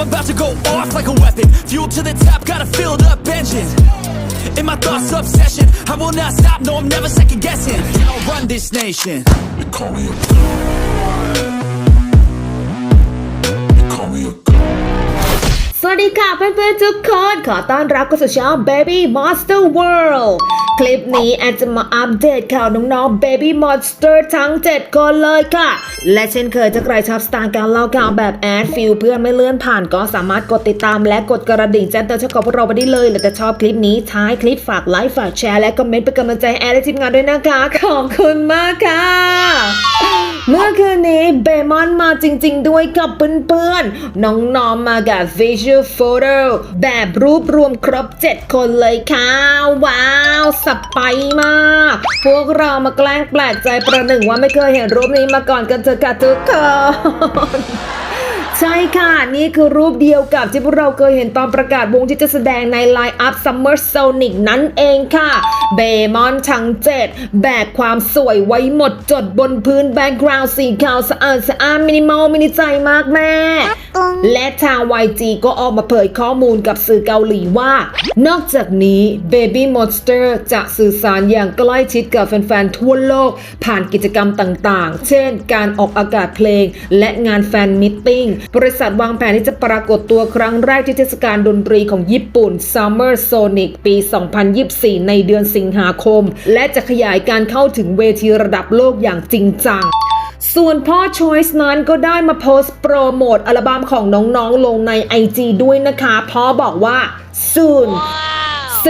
I'm about to go off like a weapon. Fuel to the top, got a filled up engine. In my thoughts, obsession. I will not stop, no, I'm never second guessing. I'll run this nation. They call me a ดีค่ะเพื่อนๆทุกคน ขอต้อนรับเข้าสู่ช่อง Baby Monster World คลิปนี้แอนจะมาอัปเดตข่าวน้องๆ Baby Monster ทั้ง 7 คนเลยค่ะ และเช่นเคยถ้าใครชอบสไตล์การเล่าข่าวแบบแอดฟิลเพื่อนไม่เลื่อนผ่านก็สามารถกดติดตามและกดกระดิ่งแจ้งเตือนช่องของพวกเราไปได้เลยและถ้าชอบคลิปนี้ท้ายคลิปฝากไลค์ฝากแชร์และคอมเมนต์เป็นกำลังใจแอดและทีมงานด้วยนะคะขอบคุณมากค่ะ นี้เบมอนมาจริง ๆ ด้วยกับเพื่อนๆ น้องนอมากับ Visual Photo แบบรูปรวมครบ 7 คนเลยค่ะ ว้าว สไปมาก พวกเรามาแกล้งแปลกใจประหนึ่งว่าไม่เคยเห็นรูปนี้มาก่อนกันเถอะค่ะทุกคน ใช่ค่ะ นี่คือรูปเดียวกับที่พวกเราเคยเห็นตอนประกาศวงที่จะแสดงใน Line Up Summer Sonic นั่นเองค่ะ เบมอนทั้งเจ็ดแบกความสวยไว้หมดจดบนพื้นแบ็กกราวด์สีขาวสะอาดสะอาดมินิมอลมินิใจมากแม่ และทาง YG ก็ออกมาเผยข้อมูลกับสื่อเกาหลีว่า นอกจากนี้ Baby Monster จะสื่อสารอย่างใกล้ชิดกับแฟนๆทั่วโลก ผ่านกิจกรรมต่างๆ เช่น การออกอากาศเพลงและงานแฟนมิทติ้งบริษัทวางแผนที่จะปรากฏตัวครั้งแรกที่เทศกาลดนตรีของญี่ปุ่น Summer Sonic ปี 2024 ในเดือนสิงหาคม และจะขยายการเข้าถึงเวทีระดับโลกอย่างจริงจังส่วนพ่อ Choice นั้นก็ได้มาโพสต์โปรโมทอัลบั้มของน้องๆลงใน IG ด้วยนะคะพ่อบอกว่า soon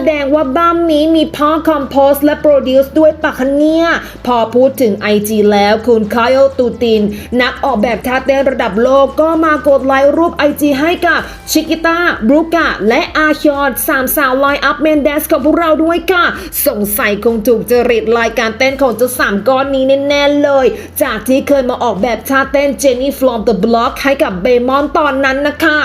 แสดงว่าบ้ามนี้มีพ่อคอมโพสและโปรดิวซ์ด้วยปะคะเนี่ย พอพูดถึง IG แล้วคุณคายตูติน นักออกแบบท่าเต้นระดับโลกก็มากดไลค์รูป IG ให้กับชิกิต้าบรูกะและอาคยอนสามสาวไลน์อัพเมนแดนซ์ของพวกเราด้วยค่ะ สงสัยคงถูกจริตรายการเต้นของเจ้าสามก้อนนี้แน่ๆเลย จากที่เคยมาออกแบบท่าเต้นเจนนี่ฟลอมเดอะบล็อกให้กับเบมอนตอนนั้นนะคะ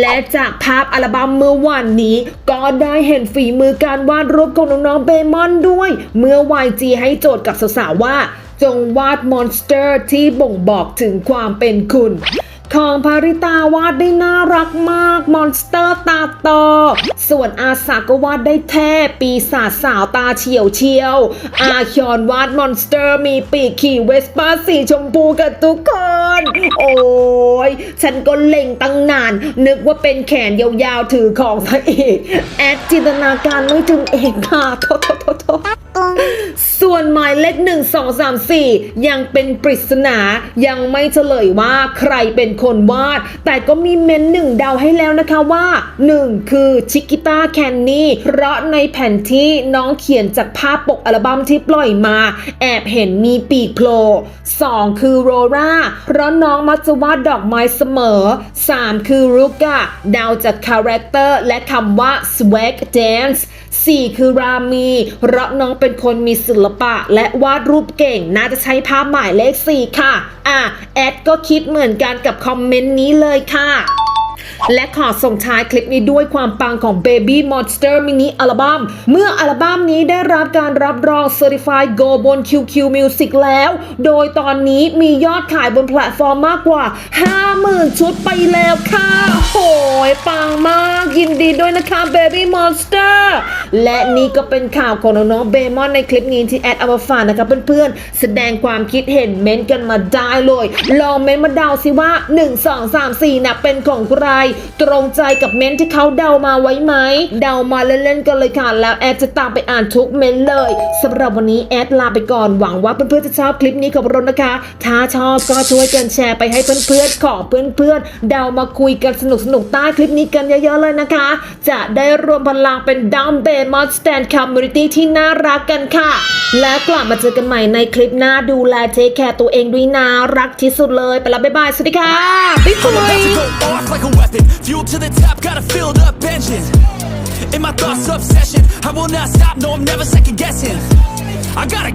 และจากภาพอัลบั้มเมื่อวานนี้ ก็ได้เห็นฝีมือการวาดรูปของน้องๆเบมอนด้วย เมื่อ YG ให้โจทย์กับสาวๆว่า จงวาดมอนสเตอร์ที่บ่งบอกถึงความเป็นคุณ ของภาริตาวาดได้น่ารักมาก มอนสเตอร์ตาโตส่วนอาสาก็วาดได้แท้ปีศาจสาวตาเฉียวเฉียว อาคอนวาดมอนสเตอร์มีปีกขี่เวสป้าสีชมพูกับทุกคน โอ้ยฉันก็เล็งตั้งนาน นึกว่าเป็นแขนยาวๆถือของซะอีก แอดจินตนาการไม่ถึงเองค่ะโทษโทษโทษ ส่วนหมายเลขหนึ่งสองสามสี่ยังเป็นปริศนายังไม่เฉลยว่าใครเป็นคนวาด แต่ก็มีเมนหนึ่งเดาให้แล้วนะคะว่าหนึ่งคือชิกิต้าแคนนี่เพราะในแผ่นที่น้องเขียนจากภาพปกอัลบั้มที่ปล่อยมา แอบเห็นมีปีกโผล่สองคือโรราเพราะน้องมักจะวาดดอกไม้เสมอสามคือรุกะเดาจากคาแรคเตอร์และคำว่า swag dance 4คือรามีเพราะน้องเป็นคนมีศิลปะและวาดรูปเก่ง น่าจะใช้ภาพหมายเลข 4 ค่ะ อะ แอดก็คิดเหมือนกันกับคอมเมนต์นี้เลยค่ะและขอส่งท้ายคลิปนี้ด้วยความปังของ Baby Monster Mini อัลบั้มเมื่ออัลบั้มนี้ได้รับการรับรอง Certified Gold บน QQ Music แล้ว โดยตอนนี้มียอดขายบนแพลตฟอร์มมากกว่า 50,000 ชุดไปแล้วค่ะ โหยปังมาก ยินดีด้วยนะคะ Baby Monster และนี่ก็เป็นข่าวของน้องเบมอนในคลิปนี้ที่แอดเอามาฝากนะคะเพื่อนๆ แสดงความคิดเห็นเม้นกันมาได้เลย ลองเม้นมาเดาสิว่า 1 2 3 4นะเป็นของใคร ตรงใจกับเม้นที่เขาเดามาไว้ไหม เดามาเล่นๆกันเลยค่ะ แล้วแอดจะตามไปอ่านทุกเม้นเลยสำหรับวันนี้แอดลาไปก่อนหวังว่าเพื่อนๆจะชอบคลิปนี้ของเรานะคะ ถ้าชอบก็ช่วยกันแชร์ไปให้เพื่อนๆขอเพื่อนๆเดามาคุยกันสนุกๆใต้คลิปนี้กันเยอะๆเลยนะคะ จะได้รวมพลังเป็นดาวเบมอนสแตนคอมมูนิตี้ที่น่ารักกันค่ะ แล้วกลับมาเจอกันใหม่ในคลิปหน้าดูแลเทคแคร์ตัวเองด้วยนะรักที่สุดเลย ไปแล้วบ๊ายบาย สวัสดีค่ะบ๊าย I'm บา about ย to go off like a weapon. Fuel to the top, got a filled up engine. In my thoughts, obsession. I will not stop, no, I'm never second guessing. I gotta